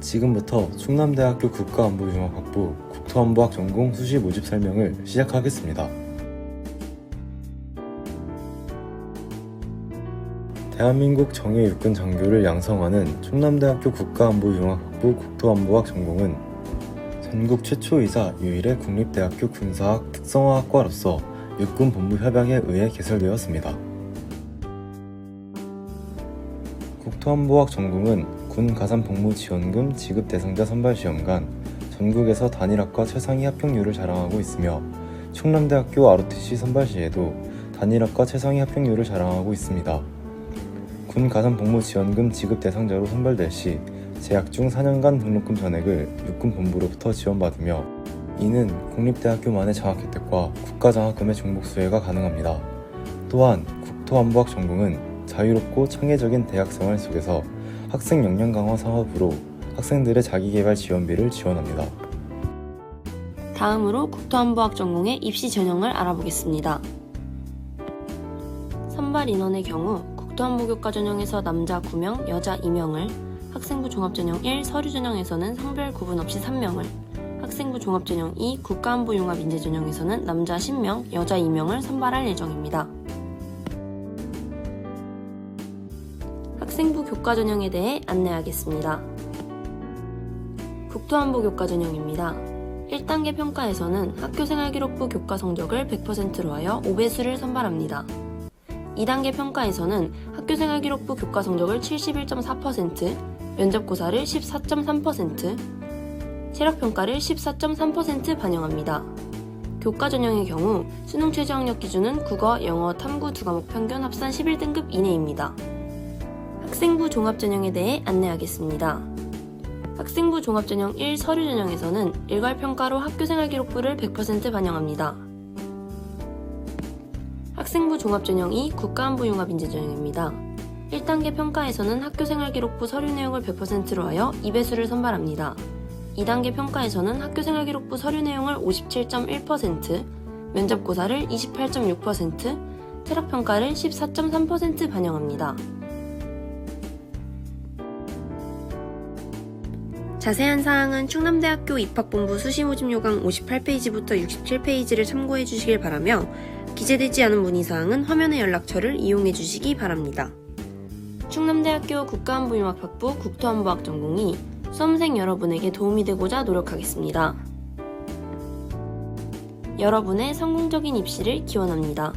지금부터 충남대학교 국가안보융합학부 국토안보학 전공 수시 모집 설명을 시작하겠습니다. 대한민국 정예 육군 장교를 양성하는 충남대학교 국가안보융합학부 국토안보학 전공은 전국 최초이자 유일의 국립대학교 군사학 특성화학과로서 육군 본부 협약에 의해 개설되었습니다. 국토안보학 전공은 군 가산 복무 지원금 지급 대상자 선발 시험관 전국에서 단일학과 최상위 합격률을 자랑하고 있으며 충남대학교 ROTC 선발 시에도 단일학과 최상위 합격률을 자랑하고 있습니다. 군 가산 복무 지원금 지급 대상자로 선발될 시 재학 중 4년간 등록금 전액을 육군 본부로부터 지원받으며 이는 국립대학교만의 장학 혜택과 국가 장학금의 종목 수혜가 가능합니다. 또한 국토안보학 전공은 자유롭고 창의적인 대학 생활 속에서 학생 역량 강화 사업으로 학생들의 자기개발 지원비를 지원합니다. 다음으로 국토안보학 전공의 입시 전형을 알아보겠습니다. 선발 인원의 경우 국토안보교과 전형에서 남자 9명, 여자 2명을, 학생부 종합전형 1 서류 전형에서는 성별 구분 없이 3명을, 학생부 종합전형 2 국가안보융합인재전형에서는 남자 10명, 여자 2명을 선발할 예정입니다. 학생부 교과 전형에 대해 안내하겠습니다. 국토안보 교과 전형입니다. 1단계 평가에서는 학교생활기록부 교과 성적을 100%로 하여 5배수를 선발합니다. 2단계 평가에서는 학교생활기록부 교과 성적을 71.4%, 면접고사를 14.3%, 체력평가를 14.3% 반영합니다. 교과 전형의 경우 수능 최저학력 기준은 국어, 영어, 탐구 두 과목 평균 합산 11등급 이내입니다. 학생부 종합전형에 대해 안내하겠습니다. 학생부 종합전형 1 서류 전형에서는 일괄평가로 학교생활 기록부를 100% 반영합니다. 학생부 종합전형 2 국가안보융합인재전형입니다. 1단계 평가에서는 학교생활 기록부 서류 내용을 100%로 하여 2배수를 선발합니다. 2단계 평가에서는 학교생활 기록부 서류 내용을 57.1%, 면접고사를 28.6%, 체력평가를 14.3% 반영합니다. 자세한 사항은 충남대학교 입학본부 수시모집 요강 58페이지부터 67페이지를 참고해 주시길 바라며 기재되지 않은 문의사항은 화면의 연락처를 이용해 주시기 바랍니다. 충남대학교 국가안보융합학부 국토안보학 전공이 수험생 여러분에게 도움이 되고자 노력하겠습니다. 여러분의 성공적인 입시를 기원합니다.